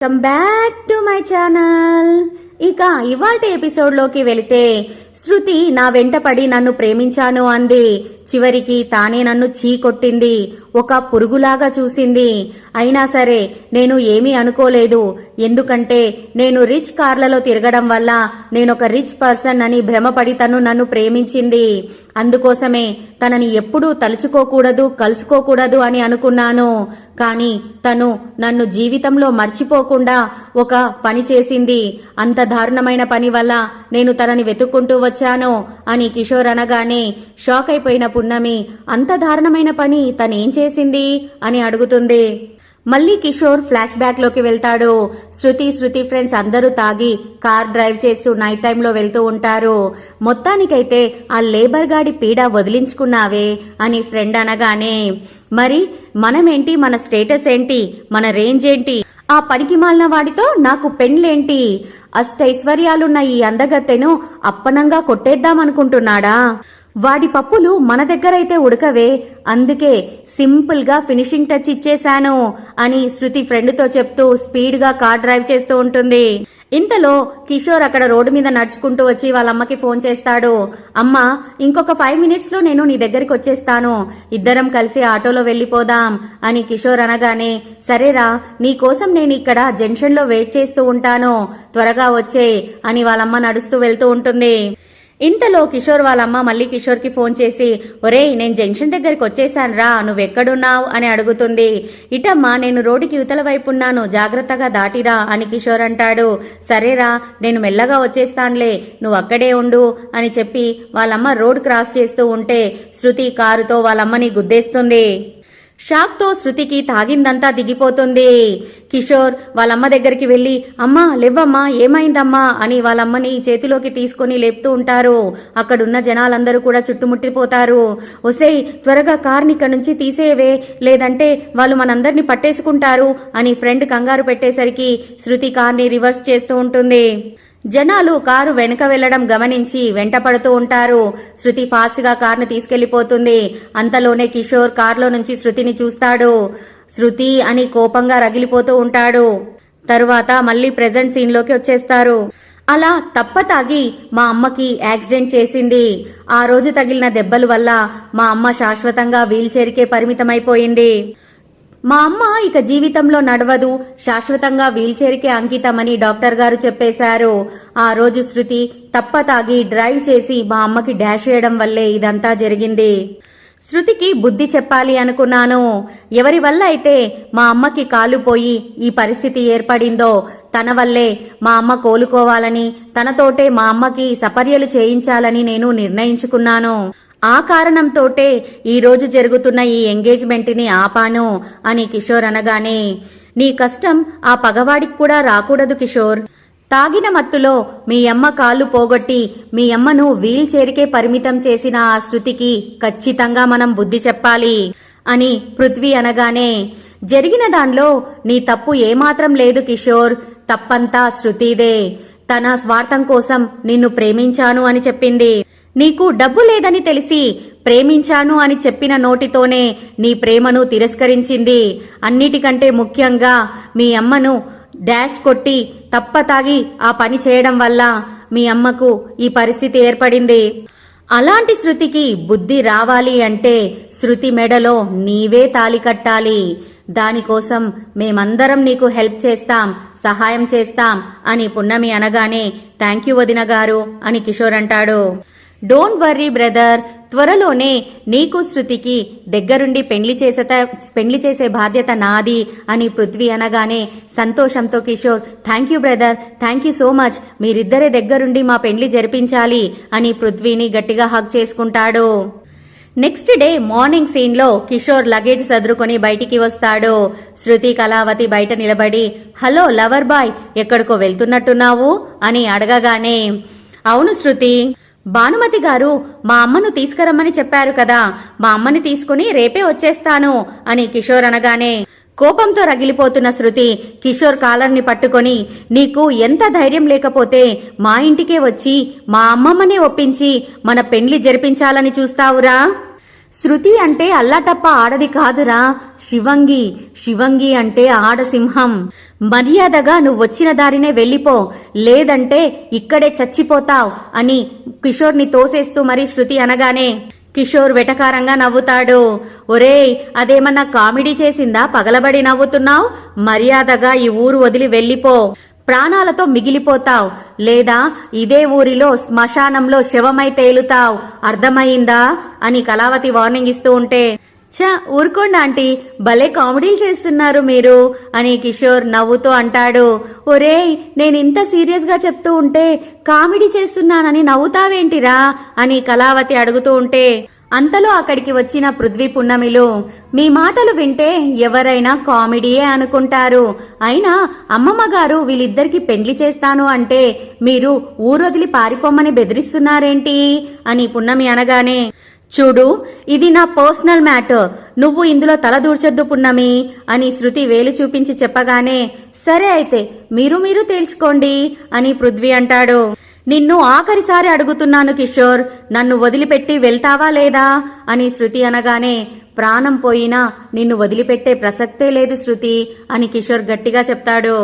Come back to my channel ఇక ఇవాటి ఎపిసోడ్లోకి వెళితే శృతి నా వెంట పడి నన్ను ప్రేమించాను అంది. చివరికి తానే నన్ను చీ కొట్టింది ఒక పురుగులాగా చూసింది. అయినా సరే నేను ఏమీ అనుకోలేదు. ఎందుకంటే నేను రిచ్ కార్లలో తిరగడం వల్ల నేను ఒక రిచ్ పర్సన్ అని భ్రమపడి తను నన్ను ప్రేమించింది. అందుకోసమే తనని ఎప్పుడూ తలుచుకోకూడదు కలుసుకోకూడదు అని అనుకున్నాను. కానీ తను నన్ను జీవితంలో మర్చిపోకుండా ఒక పని చేసింది. అంత దారుణమైన పని వల్ల నేను తనని వెతుక్కుంటూ వచ్చాను అని కిషోర్ అనగానే షాక్ అయిపోయిన పున్నమి అంత దారుణమైన పని తనేం చేసింది? అని అడుగుతుంది. మళ్ళీ కిషోర్ ఫ్లాష్ బ్యాక్లోకి వెళ్తాడు. శృతి శృతి ఫ్రెండ్స్ అందరూ తాగి కార్ డ్రైవ్ చేస్తూ నైట్ టైంలో వెళ్తూ ఉంటారు. మొత్తానికైతే ఆ లేబర్ గాడి పీడ వదిలించుకున్నావే అని ఫ్రెండ్ అనగానే మరి మనమేంటి? మన స్టేటస్ ఏంటి? మన రేంజ్ ఏంటి? ఆ పనికి మాలిన వాడితో నాకు పెండ్లేంటి? అష్టైశ్వర్యాలున్న ఈ అందగత్తెను అప్పనంగా కొట్టేద్దామనుకుంటున్నాడా? వాడి పప్పులు మన దగ్గరైతే ఉడకవే అందుకే సింపుల్గా ఫినిషింగ్ టచ్ ఇచ్చేశాను అని శృతి ఫ్రెండ్తో చెప్తూ స్పీడ్గా కార్ డ్రైవ్ చేస్తూ ఉంటుంది. ఇంతలో కిషోర్ అక్కడ రోడ్డు మీద నడుచుకుంటూ వచ్చి వాళ్ళ అమ్మకి ఫోన్ చేస్తాడు. అమ్మ ఇంకొక ఫైవ్ మినిట్స్లో నేను నీ దగ్గరికి వచ్చేస్తాను. ఇద్దరం కలిసి ఆటోలో వెళ్ళిపోదాం అని కిషోర్ అనగానే సరేరా నీ కోసం నేను ఇక్కడ జంక్షన్లో వెయిట్ చేస్తూ ఉంటాను. త్వరగా వచ్చే అని వాళ్ళమ్మ నడుస్తూ వెళ్తూ ఉంటుంది. ఇంతలో కిషోర్ వాళ్ళమ్మ మళ్ళీ కిషోర్కి ఫోన్ చేసి ఒరేయ్ నేను జంక్షన్ దగ్గరికి వచ్చేసాను రా నువ్వెక్కడున్నావు? అని అడుగుతుంది. ఇటమ్మా నేను రోడ్డుకి యువతల వైపు ఉన్నాను జాగ్రత్తగా దాటిరా అని కిషోర్ అంటాడు. సరేరా నేను మెల్లగా వచ్చేస్తానులే నువ్వు అక్కడే ఉండు అని చెప్పి వాళ్ళమ్మ రోడ్ క్రాస్ చేస్తూ ఉంటే శృతి కారుతో వాళ్ళమ్మని గుద్దేస్తుంది. షాక్తో శృతికి తాగిందంతా దిగిపోతుంది. కిషోర్ వాళ్ళమ్మ దగ్గరికి వెళ్ళి అమ్మా లేవమ్మా ఏమైందమ్మా? అని వాళ్ళమ్మని చేతిలోకి తీసుకొని లేపుతూ ఉంటారు. అక్కడున్న జనాలందరూ కూడా చుట్టుముట్టిపోతారు. ఒసే త్వరగా కార్ని ఇక్కడ నుంచి తీసేయవే లేదంటే వాళ్ళు మనందరినీ పట్టేసుకుంటారు అని ఫ్రెండ్ కంగారు పెట్టేసరికి శృతి కార్ని రివర్స్ చేస్తూ ఉంటుంది. జనాలు కారు వెనుక వెళ్ళడం గమనించి వెంటపడుతూ ఉంటారు. శృతి ఫాస్ట్గా కారును తీసుకెళ్ళిపోతుంది అంతలోనే కిషోర్ కారులో నుంచి శృతిని చూస్తాడు. శృతి అని కోపంగా రగిలిపోతూ ఉంటాడు. తరువాత మళ్ళీ ప్రెజెంట్ సీన్లోకి వచ్చేస్తారు. అలా తప్ప తాగి మా అమ్మకి యాక్సిడెంట్ చేసింది. ఆ రోజు తగిలిన దెబ్బల వల్ల మా అమ్మ శాశ్వతంగా వీల్చైర్కే పరిమితమైపోయింది. మా అమ్మ ఇక జీవితంలో నడవదు. శాశ్వతంగా వీల్చైర్కే అంకితమని డాక్టర్ గారు చెప్పేశారు. ఆ రోజు శృతి తప్ప తాగి డ్రైవ్ చేసి మా అమ్మకి డాష్ చేయడం వల్లే ఇదంతా జరిగింది. శృతికి బుద్ధి చెప్పాలి అనుకున్నాను. ఎవరి వల్ల అయితే మా అమ్మకి కాలు పోయి ఈ పరిస్థితి ఏర్పడిందో తన వల్లే మా అమ్మ కోలుకోవాలని తనతోటే మా అమ్మకి సపర్యలు చేయించాలని నేను నిర్ణయించుకున్నాను. ఆ కారణంతోటే ఈరోజు జరుగుతున్న ఈ ఎంగేజ్మెంట్ని ఆపాను అని కిషోర్ అనగానే నీ కష్టం ఆ పగవాడికి కూడా రాకూడదు కిషోర్. తాగిన మత్తులో మీ అమ్మ కాళ్ళు పోగొట్టి మీ అమ్మను వీల్ చేరికే పరిమితం చేసిన ఆ శృతికి ఖచ్చితంగా మనం బుద్ధి చెప్పాలి అని పృథ్వీ అనగానే జరిగిన దానిలో నీ తప్పు ఏమాత్రం లేదు కిషోర్. తప్పంతా శృతిదే. తన స్వార్థం కోసం నిన్ను ప్రేమించాను అని చెప్పింది. నీకు డబ్బు లేదని తెలిసి ప్రేమించాను అని చెప్పిన నోటితోనే నీ ప్రేమను తిరస్కరించింది. అన్నిటికంటే ముఖ్యంగా మీ అమ్మను డాష్ కొట్టి తప్ప తాగి ఆ పని చేయడం వల్ల మీ అమ్మకు ఈ పరిస్థితి ఏర్పడింది. అలాంటి శృతికి బుద్ధి రావాలి అంటే శృతి మెడలో నీవే తాలి కట్టాలి. దానికోసం మేమందరం నీకు హెల్ప్ చేస్తాం సహాయం చేస్తాం అని పున్నమి అనగానే థ్యాంక్ యూ వదిన గారు అని కిషోర్ అంటాడు. Don't worry brother. త్వరలోనే నీకు శృతికి దగ్గరుండి పెండ్లి చేసే పెండ్లి చేసే బాధ్యత నాది అని పృథ్వీ అనగానే సంతోషంతో Kishore thank you brother. Thank you so much. మీరిద్దరే దగ్గరుండి మా పెండ్లి జరిపించాలి అని పృథ్వీని గట్టిగా హక్ చేసుకుంటాడు. నెక్స్ట్ డే మార్నింగ్ సీన్లో కిషోర్ లగేజ్ సదురుకొని బయటికి వస్తాడు. శృతి కళావతి బయట నిలబడి హలో లవర్ బాయ్. ఎక్కడికో వెళ్తున్నట్టున్నావు? అని అడగగానే అవును శృతి. భానుమతి గారు మా అమ్మను తీసుకురమ్మని చెప్పారు కదా మా అమ్మని తీసుకుని రేపే వచ్చేస్తాను అని కిషోర్ అనగానే కోపంతో రగిలిపోతున్న శృతి కిషోర్ కాలర్ని పట్టుకొని నీకు ఎంత ధైర్యం లేకపోతే మా ఇంటికే వచ్చి మా అమ్మమ్మనే ఒప్పించి మన పెండ్లి జరిపించాలని చూస్తావురా? శృతి అంటే అల్లాటప్ప ఆడది కాదురా శివంగి శివంగి అంటే ఆడసింహం. మర్యాదగా నువ్వు వచ్చిన దారినే వెళ్ళిపో. లేదంటే ఇక్కడే చచ్చిపోతావ్ అని కిషోర్ని తోసేస్తూ మరీ శృతి అనగానే కిషోర్ వెటకారంగా నవ్వుతాడు. ఒరేయ్ అదేమన్నా కామెడీ చేసిందా? పగలబడి నవ్వుతున్నావు? మర్యాదగా ఈ ఊరు వదిలి వెళ్ళిపో. ప్రాణాలతో మిగిలిపోతావ్. లేదా ఇదే ఊరిలో శ్మశానంలో శవమై తేలుతావ్. అర్థమైందా? అని కళావతి వార్నింగ్ ఇస్తూ ఉంటే చ ఊరుకోండి ఆంటీ. భలే కామెడీలు చేస్తున్నారు మీరు అని కిషోర్ నవ్వుతూ అంటాడు. ఒరేయ్ నేను ఇంత సీరియస్గా చెప్తూ ఉంటే కామెడీ చేస్తున్నానని నవ్వుతావేంటిరా అని కళావతి అడుగుతూ ఉంటే అంతలో అక్కడికి వచ్చిన పృథ్వీ పున్నమిలు మీ మాటలు వింటే ఎవరైనా కామెడీయే అనుకుంటారు. అయినా అమ్మమ్మ గారు వీళ్ళిద్దరికి పెండ్లి చేస్తాను అంటే మీరు ఊరొదిలి పారిపోమ్మని బెదిరిస్తున్నారేంటి? అని పున్నమి అనగానే చూడు ఇది నా పర్సనల్ మ్యాటర్. నువ్వు ఇందులో తల దూర్చొద్దు పున్నమి అని శృతి వేలు చూపించి చెప్పగానే సరే అయితే మీరు మీరు తేల్చుకోండి అని పృథ్వీ అంటాడు. నిన్ను ఆఖరిసారి అడుగుతున్నాను కిషోర్ నన్ను వదిలిపెట్టి వెళ్తావా లేదా అని శృతి అనగానే ప్రాణం పోయినా నిన్ను వదిలిపెట్టే ప్రసక్తే లేదు శృతి అని కిషోర్ గట్టిగా చెప్తాడు.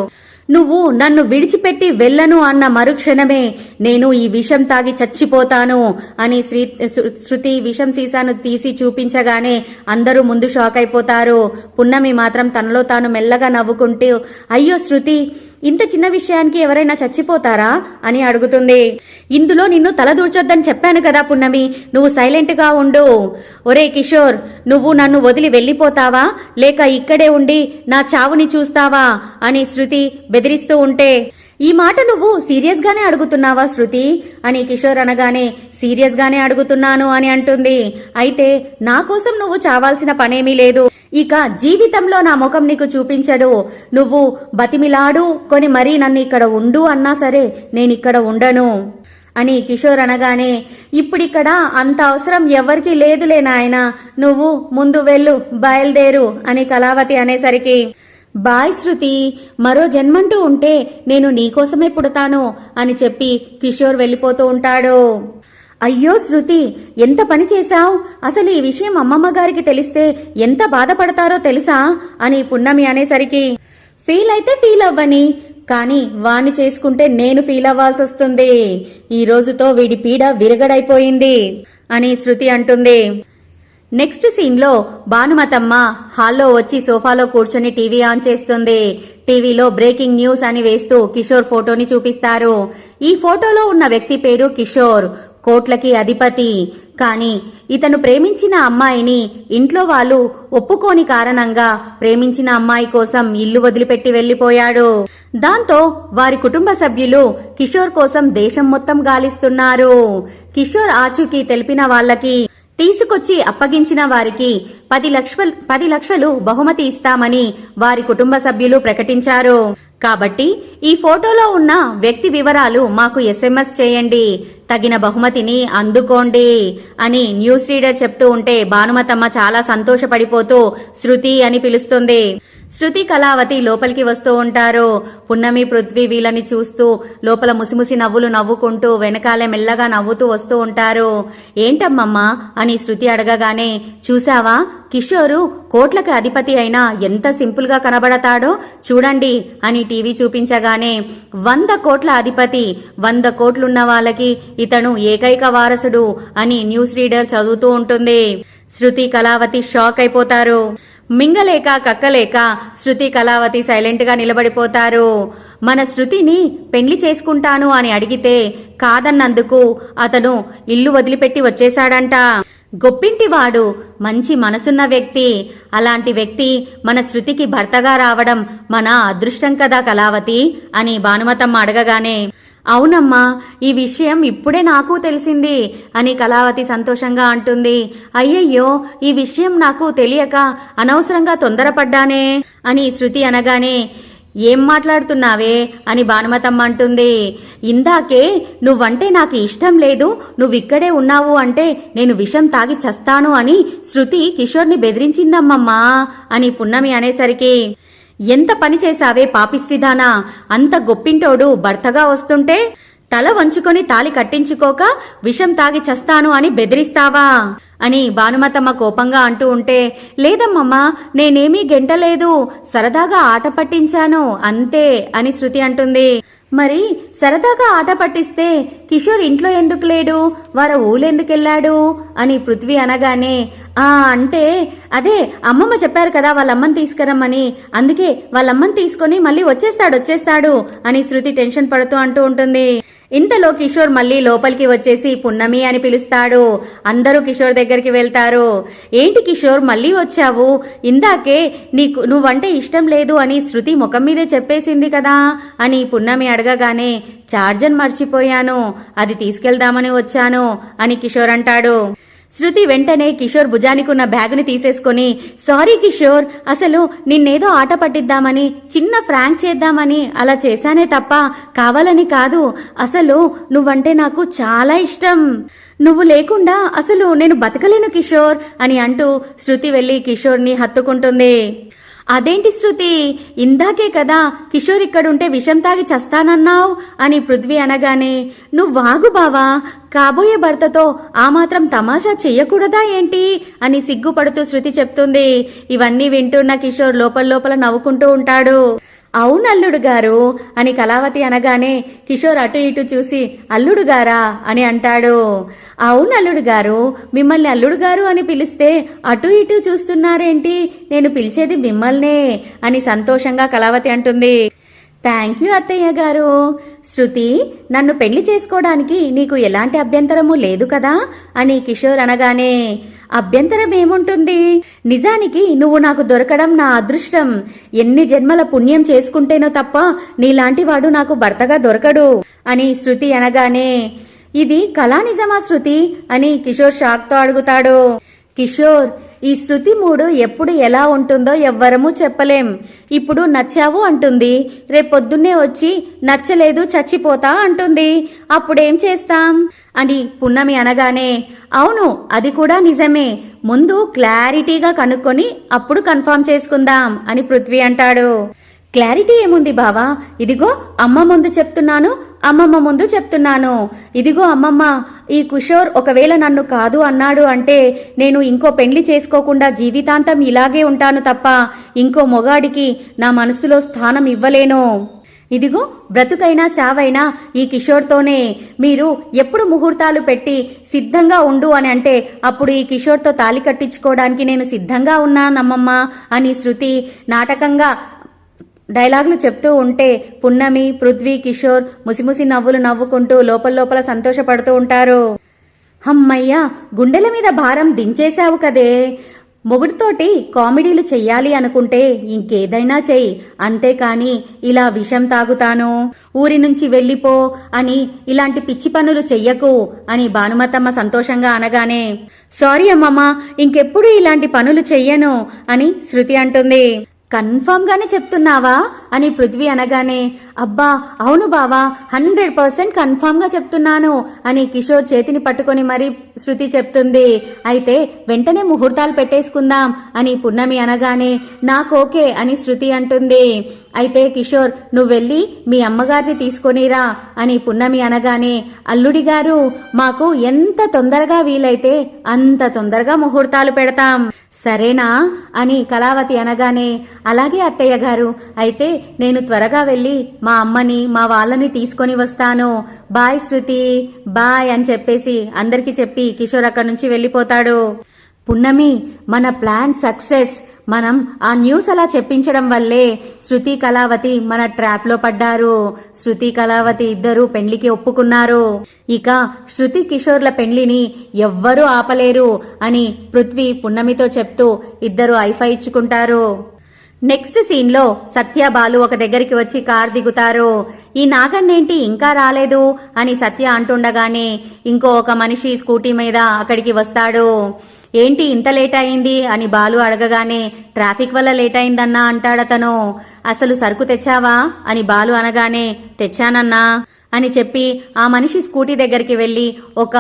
నువ్వు నన్ను విడిచిపెట్టి వెళ్ళను అన్న మరుక్షణమే నేను ఈ విషం తాగి చచ్చిపోతాను అని శ్రీ శృ- శృతి విషం సీసాను తీసి చూపించగానే అందరూ ముందు షాక్ అయిపోతారు పున్నమి మాత్రం తనలో తాను మెల్లగా నవ్వుకుంటూ అయ్యో శృతి ఇంత చిన్న విషయానికి ఎవరైనా చచ్చిపోతారా అని అడుగుతుంది. ఇందులో నిన్ను తలదూర్చొద్దని చెప్పాను కదా పున్నమి నువ్వు సైలెంట్గా ఉండు. ఒరే కిషోర్ నువ్వు నన్ను వదిలి వెళ్ళిపోతావా? లేక ఇక్కడే ఉండి నా చావుని చూస్తావా? అని శృతి బెదిరిస్తూ ఉంటే ఈ మాట నువ్వు సీరియస్గానే అడుగుతున్నావా శృతి? అని కిషోర్ అనగానే సీరియస్గానే అడుగుతున్నాను అని అంటుంది. అయితే నా కోసం నువ్వు చావాల్సిన పనేమీ లేదు. ఇక జీవితంలో నా ముఖం నీకు చూపించడు. నువ్వు బతిమిలాడు కొని మరీ నన్ను ఇక్కడ ఉండు అన్నా సరే నేను ఇక్కడ ఉండను. అని కిషోర్ అనగానే ఇప్పుడిక్కడ అంత అవసరం ఎవరికీ లేదులే నాయన. నువ్వు ముందు వెళ్ళు బయలుదేరు అని కళావతి అనేసరికి బాయ్ శృతి మరో జన్మంటూ ఉంటే నేను నీకోసమే పుడతాను అని చెప్పి కిషోర్ వెళ్ళిపోతూ ఉంటాడు. అయ్యో శృతి ఎంత పని చేశావు? అసలు ఈ విషయం అమ్మమ్మ గారికి తెలిస్తే ఎంత బాధపడతారో తెలుసా? అని పున్నమి అనేసరికి ఫీల్ అయితే ఫీల్ అవ్వని కానీ వాణ్ణి చేసుకుంటే నేను ఫీల్ అవ్వాల్సి వస్తుంది. ఈ రోజుతో వీడి పీడ విరగడైపోయింది అని శృతి అంటుంది. నెక్స్ట్ సీన్లో భానుమతమ్మ హాల్లో వచ్చి సోఫాలో కూర్చొని టీవీ ఆన్ చేస్తుంది. టీవీలో బ్రేకింగ్ న్యూస్ అని వేస్తూ కిషోర్ ఫోటోని చూపిస్తారు. ఈ ఫోటోలో ఉన్న వ్యక్తి పేరు కిషోర్ కోట్లకి అధిపతి. కానీ ఇతను ప్రేమించిన అమ్మాయిని ఇంట్లో వాళ్ళు ఒప్పుకోని కారణంగా ప్రేమించిన అమ్మాయి కోసం ఇల్లు వదిలిపెట్టి వెళ్ళిపోయాడు దాంతో వారి కుటుంబ సభ్యులు కిషోర్ కోసం దేశం మొత్తం గాలిస్తున్నారు. కిషోర్ ఆచూకీ తెలిపిన వాళ్ళకి తీసుకొచ్చి అప్పగించిన వారికి పది లక్షలు పది లక్షలు బహుమతి ఇస్తామని వారి కుటుంబ సభ్యులు ప్రకటించారు. కాబట్టి ఈ ఫోటోలో ఉన్న వ్యక్తి వివరాలు మాకు ఎస్ఎంఎస్ చేయండి. తగిన బహుమతిని అందుకోండి అని న్యూస్ రీడర్ చెప్తూ ఉంటే భానుమతమ్మ చాలా సంతోషపడిపోతూ శృతి అని పిలుస్తుంది. శృతి కళావతి లోపలికి వస్తూ ఉంటారు. పున్నమి పృథ్వీ వీళ్ళని చూస్తూ లోపల ముసిముసి నవ్వులు నవ్వుకుంటూ వెనకాలే మెల్లగా నవ్వుతూ వస్తూ ఉంటారు. ఏంటమ్మమ్మా? అని శృతి అడగగానే చూశావా? కిషోరు కోట్లకి అధిపతి అయినా ఎంత సింపుల్గా కనబడతాడో చూడండి అని టీవీ చూపించగానే వంద కోట్ల అధిపతి వంద కోట్లున్న వాళ్ళకి ఇతను ఏకైక వారసుడు అని న్యూస్ రీడర్ చదువుతూ ఉంటుంది. శృతి కళావతి షాక్ అయిపోతారు. మింగలేక కక్కలేక శృతి కళావతి సైలెంట్గా నిలబడిపోతారు. మన శృతిని పెళ్ళి చేసుకుంటాను అని అడిగితే కాదన్నందుకు అతను ఇల్లు వదిలిపెట్టి వచ్చేశాడంట. గొప్పింటివాడు మంచి మనసున్న వ్యక్తి. అలాంటి వ్యక్తి మన శృతికి భర్తగా రావడం మన అదృష్టం కదా కళావతి అని భానుమతమ్మ అడగగానే. అవునమ్మా ఈ విషయం ఇప్పుడే నాకు తెలిసింది అని కళావతి సంతోషంగా అంటుంది. అయ్యయ్యో ఈ విషయం నాకు తెలియక అనవసరంగా తొందరపడ్డానే అని శృతి అనగానే ఏం మాట్లాడుతున్నావే? అని భానుమతమ్మ అంటుంది. ఇందాకే నువ్వంటే నాకు ఇష్టం లేదు నువ్విక్కడే ఉన్నావు అంటే నేను విషం తాగి చస్తాను అని శృతి కిషోర్ని బెదిరించిందమ్మమ్మా అని పున్నమి అనేసరికి ఎంత పని చేశావే పాపిష్టిదానా అంత గొప్పింటోడు భర్తగా వస్తుంటే తల వంచుకొని తాలి కట్టించుకోక విషం తాగి చస్తాను అని బెదిరిస్తావా? అని భానుమతమ్మ కోపంగా అంటూ ఉంటే లేదమ్మమ్మా నేనేమీ గెంటలేదు సరదాగా ఆట పట్టించాను అంతే అని శృతి అంటుంది. మరి సరదాగా ఆట పట్టిస్తే కిషోర్ ఇంట్లో ఎందుకు లేడు? వారు ఊళ్ళెందుకెళ్ళాడు అని పృథ్వీ అనగానే ఆ అంటే అదే అమ్మమ్మ చెప్పారు కదా వాళ్ళమ్మని తీసుకురమ్మని. అందుకే వాళ్ళమ్మని తీసుకొని మళ్ళీ వచ్చేస్తాడు వచ్చేస్తాడు అని శృతి టెన్షన్ పడుతూ అంటూ ఉంటుంది. ఇంతలో కిషోర్ మళ్ళీ లోపలికి వచ్చేసి పున్నమి అని పిలుస్తాడు. అందరూ కిషోర్ దగ్గరికి వెళ్తారు. ఏంటి కిషోర్ మళ్ళీ వచ్చావు? ఇందాకే నీకు నువ్వంటే ఇష్టం లేదు అని శృతి ముఖం మీదే చెప్పేసింది కదా అని పున్నమి అడగగానే చార్జర్ మర్చిపోయాను. అది తీసుకెళ్దామని వచ్చాను అని కిషోర్ అంటాడు. శృతి వెంటనే కిషోర్ భుజానికున్న బ్యాగుని తీసేసుకొని సారీ కిషోర్ అసలు నిన్నేదో ఆట పట్టిద్దామని చిన్న ఫ్రాంక్ చేద్దామని అలా చేశానే తప్ప కావాలని కాదు. అసలు నువ్వంటే నాకు చాలా ఇష్టం. నువ్వు లేకుండా అసలు నేను బతకలేను కిషోర్ అని అంటూ శృతి వెళ్ళి కిషోర్ని హత్తుకుంటుంది. అదేంటి శృతి? ఇందాకే కదా కిషోర్ ఇక్కడుంటే విషం తాగి చస్తానన్నావు అని పృథ్వీ అనగానే నువ్వాగు బావా కాబోయే భర్తతో ఆ మాత్రం తమాషా చెయ్యకూడదా ఏంటి? అని సిగ్గుపడుతూ శృతి చెప్తుంది. ఇవన్నీ వింటున్న కిషోర్ లోపల లోపల నవ్వుకుంటూ ఉంటాడు. అవును అల్లుడు గారు అని కళావతి అనగానే కిషోర్ అటు ఇటు చూసి అల్లుడు గారా? అని అంటాడు. అవును అల్లుడు గారు మిమ్మల్ని అల్లుడు గారు అని పిలిస్తే అటు ఇటు చూస్తున్నారేంటి? నేను పిలిచేది మిమ్మల్నే అని సంతోషంగా కళావతి అంటుంది. థ్యాంక్ యూ అత్తయ్య గారు. శృతి నన్ను పెళ్ళి చేసుకోవడానికి నీకు ఎలాంటి అభ్యంతరము లేదు కదా? అని కిషోర్ అనగానే అభ్యంతరం ఏముంటుంది? నిజానికి నువ్వు నాకు దొరకడం నా అదృష్టం. ఎన్ని జన్మల పుణ్యం చేసుకుంటేనో తప్ప నీలాంటి వాడు నాకు భర్తగా దొరకడు. అని శృతి అనగానే ఇది కళా నిజమా శృతి అని కిషోర్ షాక్తో అడుగుతాడు. కిషోర్ ఈ శృతి మూడు ఎప్పుడు ఎలా ఉంటుందో ఎవ్వరము చెప్పలేం. ఇప్పుడు నచ్చావు అంటుంది. రేపొద్దున్నే వచ్చి నచ్చలేదు చచ్చిపోతా అంటుంది. అప్పుడేం చేస్తాం? అని పున్నమి అనగానే అవును అది కూడా నిజమే. ముందు క్లారిటీగా కనుక్కొని అప్పుడు కన్ఫర్మ్ చేసుకుందాం అని పృథ్వీ అంటాడు. క్లారిటీ ఏముంది బావా? ఇదిగో అమ్మ ముందు చెప్తున్నాను అమ్మమ్మ ముందు చెప్తున్నాను. ఇదిగో అమ్మమ్మ ఈ కుషోర్ ఒకవేళ నన్ను కాదు అన్నాడు అంటే నేను ఇంకో పెండ్లి చేసుకోకుండా జీవితాంతం ఇలాగే ఉంటాను తప్ప ఇంకో మొగాడికి నా మనసులో స్థానం ఇవ్వలేను. ఇదిగో బ్రతుకైనా చావైనా ఈ కిషోర్తోనే మీరు ఎప్పుడు ముహూర్తాలు పెట్టి సిద్ధంగా ఉండు అని అంటే అప్పుడు ఈ కిషోర్తో తాలి కట్టించుకోవడానికి నేను సిద్ధంగా ఉన్నానమ్మమ్మ అని శృతి నాటకంగా డైలాగులు చెప్తూ ఉంటే పున్నమి పృథ్వీ కిషోర్ ముసిముసి నవ్వులు నవ్వుకుంటూ లోపల లోపల సంతోషపడుతూ ఉంటారు. హమ్మయ్య గుండెల మీద భారం దించేశావు కదే. మొగుడితోటి కామెడీలు చెయ్యాలి అనుకుంటే ఇంకేదైనా చెయ్యి. అంతేకాని ఇలా విషం తాగుతాను. ఊరి నుంచి వెళ్ళిపో అని ఇలాంటి పిచ్చి పనులు చెయ్యకు అని భానుమతమ్మ సంతోషంగా అనగానే సారీ అమ్మమ్మ ఇంకెప్పుడు ఇలాంటి పనులు చెయ్యను అని శృతి అంటుంది. కన్ఫామ్ గానే చెప్తున్నావా? అని పృథ్వీ అనగానే అబ్బా అవును బావా హండ్రెడ్ పర్సెంట్ కన్ఫామ్గా చెప్తున్నాను అని కిషోర్ చేతిని పట్టుకొని మరీ శృతి చెప్తుంది. అయితే వెంటనే ముహూర్తాలు పెట్టేసుకుందాం అని పున్నమి అనగానే నాకోకే అని శృతి అంటుంది. అయితే కిషోర్ నువ్వు వెళ్ళి మీ అమ్మగారిని తీసుకొనిరా అని పున్నమి అనగానే అల్లుడి గారు మాకు ఎంత తొందరగా వీలైతే అంత తొందరగా ముహూర్తాలు పెడతాం. సరేనా అని కళావతి అనగానే అలాగే అత్తయ్య గారు అయితే నేను త్వరగా వెళ్ళి మా అమ్మని మా వాళ్ళని తీసుకొని వస్తాను. బాయ్ శృతి బాయ్ అని చెప్పేసి అందరికీ చెప్పి కిషోర్ అక్కడి నుంచి వెళ్ళిపోతాడు. పున్నమి మన ప్లాన్ సక్సెస్. మనం ఆ న్యూస్ అలా చెప్పించడం వల్లే శృతి కళావతి మన ట్రాప్లో పడ్డారు. శృతి కళావతి ఇద్దరు పెళ్ళికి ఒప్పుకున్నారు. ఇక శృతి కిషోర్ల పెళ్ళిని ఎవ్వరూ ఆపలేరు అని పృథ్వీ పున్నమితో చెప్తూ ఇద్దరు ఐఫై ఇచ్చుకుంటారు. నెక్స్ట్ సీన్లో సత్య బాలు ఒక దగ్గరికి వచ్చి కార్ దిగుతారు. ఈ నాగన్నేంటి ఇంకా రాలేదు అని సత్య అంటుండగానే ఇంకో ఒక మనిషి స్కూటీ మీద అక్కడికి వస్తాడు. ఏంటి ఇంత లేట్ అయింది? అని బాలు అడగగానే ట్రాఫిక్ వల్ల లేట్ అయిందన్నా అంటాడతను అసలు సరుకు తెచ్చావా? అని బాలు అనగానే తెచ్చానన్నా అని చెప్పి ఆ మనిషి స్కూటీ దగ్గరికి వెళ్ళి ఒక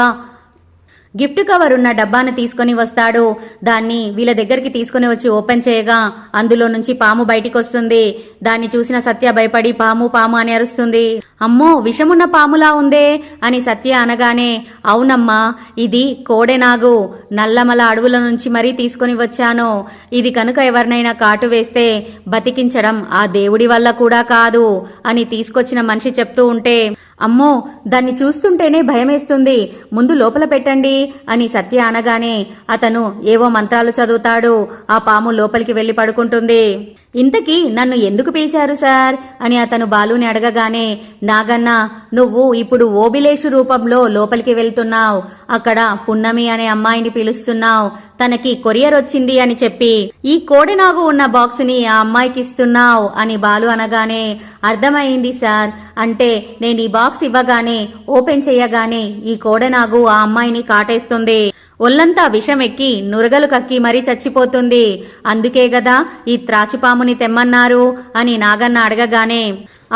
గిఫ్ట్ కవర్ ఉన్న డబ్బాను తీసుకొని వస్తాడు. దాన్ని వీళ్ళ దగ్గరికి తీసుకొని వచ్చి ఓపెన్ చేయగా అందులో నుంచి పాము బయటికి వస్తుంది దాన్ని చూసిన సత్య భయపడి పాము పాము అని అరుస్తుంది. అమ్మో విషమున్న పాములా ఉందే అని సత్య అనగానే అవునమ్మా ఇది కోడెనాగు నల్లమల అడవుల నుంచి మరీ తీసుకొని వచ్చాను. ఇది కనుక ఎవరినైనా కాటు వేస్తే బతికించడం ఆ దేవుడి వల్ల కూడా కాదు అని తీసుకొచ్చిన మనిషి చెప్తూ ఉంటే అమ్మో దాన్ని చూస్తుంటేనే భయమేస్తుంది. ముందు లోపల పెట్టండి అని సత్య అనగానే అతను ఏవో మంత్రాలు చదువుతాడు. ఆ పాము లోపలికి వెళ్ళి పడుకుంటుంది. ఇంతకీ నన్ను ఎందుకు పిలిచారు సార్? అని అతను బాలుని అడగగానే నాగన్న నువ్వు ఇప్పుడు ఓబిలేషు రూపంలో లోపలికి వెళ్తున్నావు. అక్కడ పున్నమి అనే అమ్మాయిని పిలుస్తున్నావు. తనకి కొరియర్ వచ్చింది అని చెప్పి ఈ కోడెనాగు ఉన్న బాక్స్ని ఆ అమ్మాయికి ఇస్తున్నావు అని బాలు అనగానే అర్థమైంది సార్. అంటే నేను ఈ బాక్స్ ఇవ్వగానే ఓపెన్ చేయగానే ఈ కోడెనాగు ఆ అమ్మాయిని కాటేస్తుంది. ఒళ్ళంతా విషం ఎక్కి నురగలు కక్కి మరీ చచ్చిపోతుంది. అందుకే గదా ఈ త్రాచుపాముని తెమ్మన్నారు అని నాగన్న అడగగానే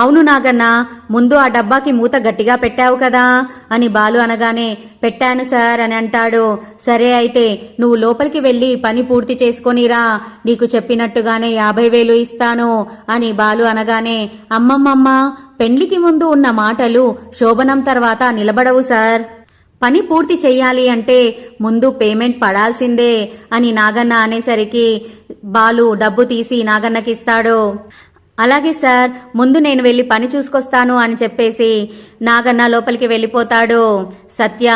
అవును నాగన్న ముందు ఆ డబ్బాకి మూత గట్టిగా పెట్టావు కదా అని బాలు అనగానే పెట్టాను సార్ అని అంటాడు. సరే అయితే నువ్వు లోపలికి వెళ్ళి పని పూర్తి చేసుకొనిరా నీకు చెప్పినట్టుగానే యాభై వేలు ఇస్తాను అని బాలు అనగానే అమ్మమ్మమ్మ పెండ్లికి ముందు ఉన్న మాటలు శోభనం తర్వాత నిలబడవు సార్. పని పూర్తి చెయ్యాలి అంటే ముందు పేమెంట్ పడాల్సిందే అని నాగన్న అనేసరికి బాలు డబ్బు తీసి నాగన్నకిస్తాడు అలాగే సార్ ముందు నేను వెళ్ళి పని చూసుకొస్తాను అని చెప్పేసి నాగన్న లోపలికి వెళ్ళిపోతాడు. సత్య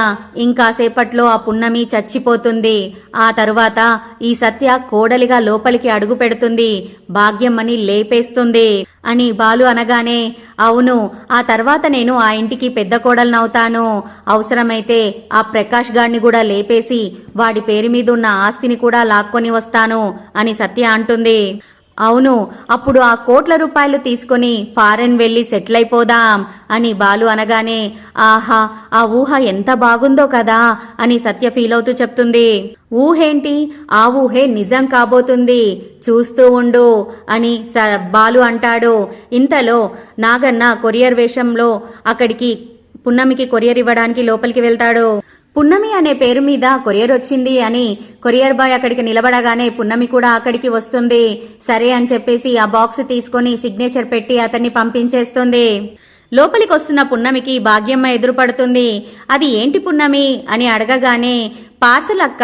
ఇంకాసేపట్లో ఆ పున్నమి చచ్చిపోతుంది. ఆ తరువాత ఈ సత్య కోడలిగా లోపలికి అడుగు పెడుతుంది. భాగ్యమ్మని లేపేస్తుంది అని బాలు అనగానే అవును ఆ తర్వాత నేను ఆ ఇంటికి పెద్ద కోడలనవుతాను. అవసరమైతే ఆ ప్రకాష్ గాడిని కూడా లేపేసి వాడి పేరు మీద ఉన్న ఆస్తిని కూడా లాక్కొని వస్తాను అని సత్య అంటుంది. అవును అప్పుడు ఆ కోట్ల రూపాయలు తీసుకొని ఫారెన్ వెళ్ళి సెటిల్ అయిపోదాం అని బాలు అనగానే ఆహా ఆ ఊహ ఎంత బాగుందో కదా అని సత్య ఫీల్ అవుతూ చెప్తుంది. ఊహేంటి? ఆ ఊహే నిజం కాబోతుంది. చూస్తూ ఉండు అని స- బాలు అంటాడు. ఇంతలో నాగన్న కొరియర్ వేషంలో అక్కడికి పున్నమికి కొరియర్ ఇవ్వడానికి లోపలికి వెళ్తాడు. పున్నమి అనే పేరు మీద కొరియర్ వచ్చింది అని కొరియర్ బాయ్ అక్కడికి నిలబడగానే పున్నమి కూడా అక్కడికి వస్తుంది. సరే అని చెప్పేసి ఆ బాక్స్ తీసుకొని సిగ్నేచర్ పెట్టి అతన్ని పంపించేస్తుంది. లోపలికి వస్తున్న పున్నమికి భాగ్యమ్మ ఎదురుపడుతుంది. అది ఏంటి పున్నమి? అని అడగగానే పార్సల్ అక్క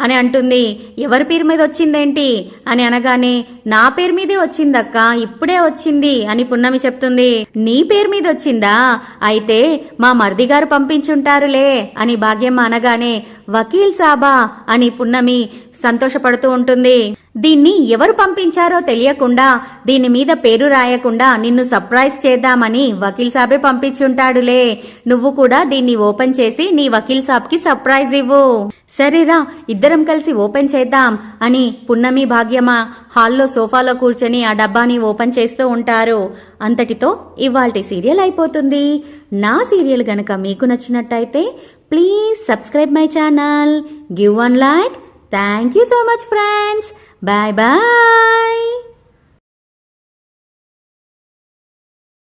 అని అంటుంది. ఎవరి పేరు మీద వచ్చిందేంటి? అని అనగానే నా పేరు మీదే వచ్చిందక్క ఇప్పుడే వచ్చింది అని పున్నమి చెప్తుంది. నీ పేరు మీద వచ్చిందా? అయితే మా మరిది గారు పంపించుంటారులే అని భాగ్యమ్మ అనగానే వకీల్ సాబా అని పున్నమి సంతోషపడుతూ ఉంటుంది. దీన్ని ఎవరు పంపించారో తెలియకుండా దీని మీద పేరు రాయకుండా నిన్ను సర్ప్రైజ్ చేద్దామని వకీల్ సాబే పంపించుంటాడులే. నువ్వు కూడా దీన్ని ఓపెన్ చేసి నీ వకీల్ సాబ్కి సర్ప్రైజ్ ఇవ్వు. సరేరా ఇద్దరం కలిసి ఓపెన్ చేద్దాం అని పున్నమి భాగ్యమ హాల్లో సోఫాలో కూర్చొని ఆ డబ్బాని ఓపెన్ చేస్తూ ఉంటారు. అంతటితో ఇవాల్టి సీరియల్ అయిపోతుంది. నా సీరియల్ గనక మీకు నచ్చినట్టయితే please subscribe my channel give one like Thank you so much friends. Bye bye.